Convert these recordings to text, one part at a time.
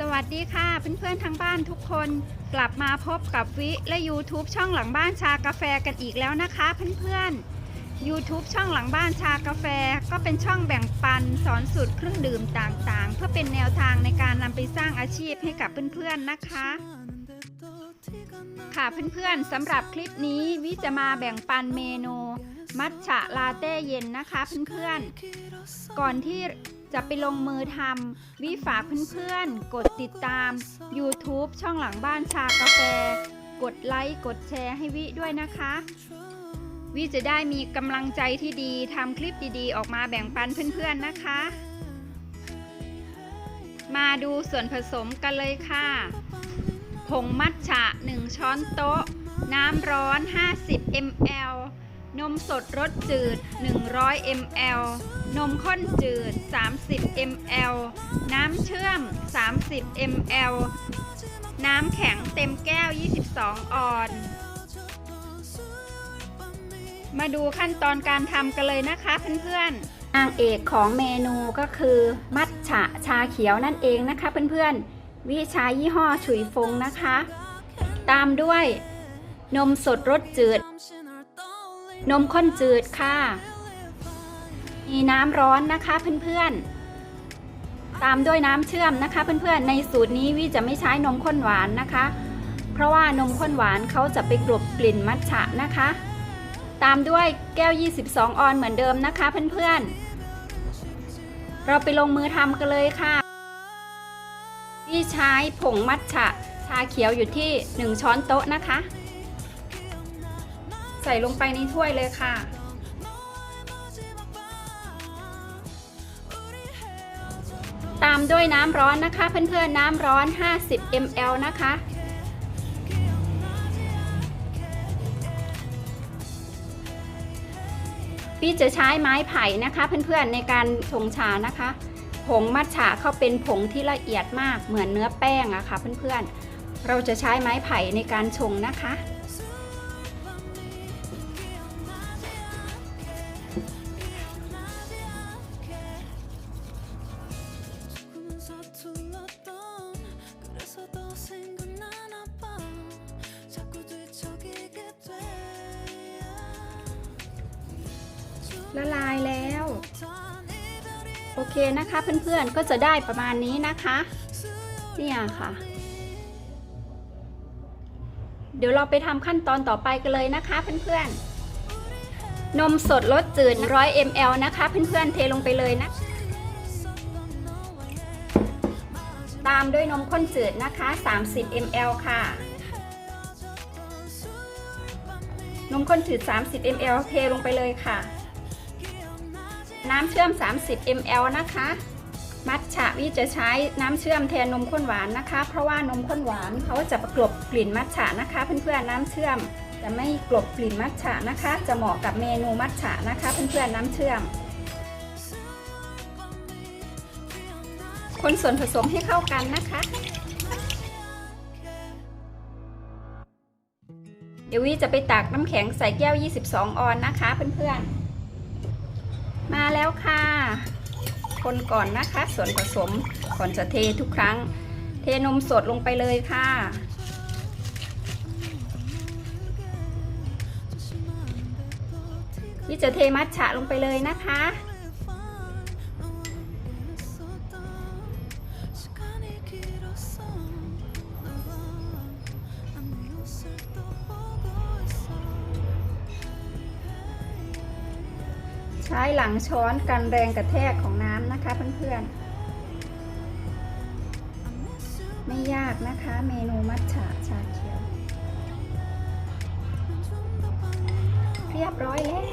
สวัสดีค่ะเพื่อนๆทางบ้านทุกคนกลับมาพบกับวิและ YouTube ช่องหลังบ้านชากาแฟกันอีกแล้วนะคะเพื่อนๆ YouTube ช่องหลังบ้านชากาแฟ ก็เป็นช่องแบ่งปันสอนสูตรเครื่องดื่มต่างๆ เพื่อเป็นแนวทางในการนำไปสร้างอาชีพให้กับเพื่อนๆนะคะ ค่ะเพื่อนๆสำหรับคลิปนี้วิจะมาแบ่งปันเมนู มัทฉะลาเต้เย็นนะคะเพื่อนๆก่อนที่ จะไปลงมือทำวิฝากเพื่อนๆ กดติดตาม YouTube ช่องหลังบ้านชากาแฟ กดไลค์กดแชร์ให้วิด้วยนะคะ วิจะได้มีกำลังใจที่ดีทำคลิปดีๆ ออกมาแบ่งปันเพื่อนๆนะคะ มาดูส่วนผสมกันเลยค่ะผงมัทฉะ 1 ช้อนโต๊ะ น้ำร้อน 50 ml นมสดรสจืด 100 ml นมข้นจืด 30 ml น้ำเชื่อม 30 ml น้ำแข็งเต็มแก้ว 22 ออน มาดูขั้นตอนการทำกันเลยนะคะเพื่อนๆนางเอกของเมนูก็คือมัทฉะชาเขียวนั่นเองนะคะเพื่อนๆ วิชายี่ห้อฉุยฟงนะคะ ตามด้วยนมสดรสจืด นมข้นจืดค่ะ มีน้ำร้อนนะคะเพื่อนๆ ตามด้วยน้ำเชื่อมนะคะเพื่อนๆ ในสูตรนี้วิจะไม่ใช้นมข้นหวานนะคะ เพราะว่านมข้นหวานเขาจะไปกลบกลิ่นมัทฉะนะคะ ตามด้วยแก้ว 22 ออนเหมือนเดิมนะคะเพื่อนๆ เราไปลงมือทำกันเลยค่ะวิใช้ผงมัทฉะชาเขียวอยู่ที่ 1 ช้อนโต๊ะนะคะ ใส่ลงไปในถ้วยเลยค่ะ ตามด้วยน้ำร้อนนะคะ เพื่อนๆน้ำร้อน 50 ml นะคะพี่จะใช้ไม้ไผ่นะคะ เพื่อนๆในการชงชานะคะ ผงมัทฉะเขาเป็นผงที่ละเอียดมากเหมือนเนื้อแป้งอะค่ะเพื่อนๆเราจะใช้ไม้ไผ่ในการชงนะคะ ละลายแล้ว โอเคนะคะเพื่อนๆก็จะได้ประมาณนี้นะคะ เนี่ยค่ะ เดี๋ยวเราไปทำขั้นตอนต่อไปกันเลยนะคะเพื่อนๆ นมสดรสจืด 100 ml นะคะเพื่อนๆ เทลงไปเลยนะ ตามด้วยนมข้นจืดนะคะ 30 ml ค่ะนมข้นจืด 30 ml เทลงไปเลยค่ะ น้ำเชื่อม 30 ml นะคะ มัทฉะวิจะใช้น้ำเชื่อมแทนนมข้นหวานนะคะ เพราะว่านมข้นหวานเขาจะประกลบกลิ่นมัทฉะนะคะ เพื่อนๆน้ำเชื่อมจะไม่กลบกลิ่นมัทฉะนะคะ จะเหมาะกับเมนูมัทฉะนะคะเพื่อนๆน้ำเชื่อม คนส่วนผสมให้เข้ากันนะคะเดี๋ยววิจะไปตักน้ำแข็งใส่แก้ว 22 ออนนะคะเพื่อนๆ มาแล้วค่ะ คนก่อนนะคะ ส่วนผสมก่อนจะเททุกครั้ง เทนมสดลงไปเลยค่ะนี่จะเทมัทฉะลงไปเลยนะคะ ช้หลังช้อนกันแรงกระแทกของน้ำนะคะเพื่อนๆ ไม่ยากนะคะเมนูมัทฉะชาเขียว เรียบร้อยแล้ว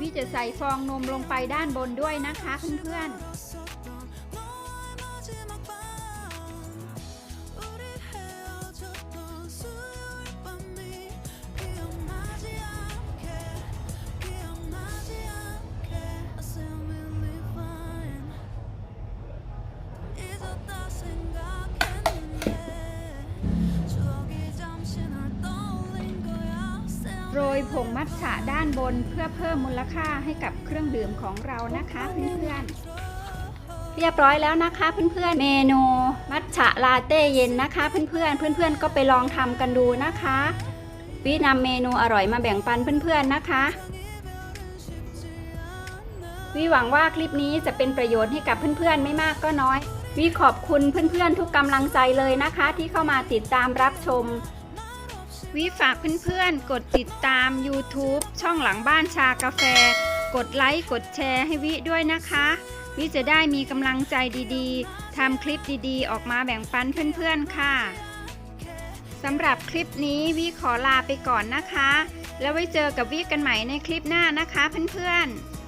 วิจะใส่ฟองนมลงไปด้านบนด้วยนะคะเพื่อนๆ โรยผงมัทฉะด้านบนเพื่อเพิ่มมูลค่าให้กับเครื่องดื่มของเรานะคะเพื่อนๆ เรียบร้อยแล้วนะคะเพื่อนๆ เมนูมัทฉะลาเต้เย็นนะคะเพื่อนๆ เพื่อนๆ ก็ไปลองทำกันดูนะคะวินำเมนูอร่อยมาแบ่งปันเพื่อนๆนะคะวิหวังว่าคลิปนี้จะเป็นประโยชน์ให้กับเพื่อนๆ ไม่มากก็น้อยวิขอบคุณเพื่อนๆ ทุกกำลังใจเลยนะคะ ที่เข้ามาติดตามรับชม วิฝากเพื่อนๆ กดติดตาม YouTube ช่องหลังบ้านชากาแฟ กดไลค์กดแชร์ให้วิด้วยนะคะ วิจะได้มีกำลังใจดีๆทำคลิปดีๆ ออกมาแบ่งปันเพื่อนๆค่ะสำหรับคลิปนี้วิขอลาไปก่อนนะคะ แล้วไว้เจอกับวิกันใหม่ในคลิปหน้านะคะเพื่อนๆ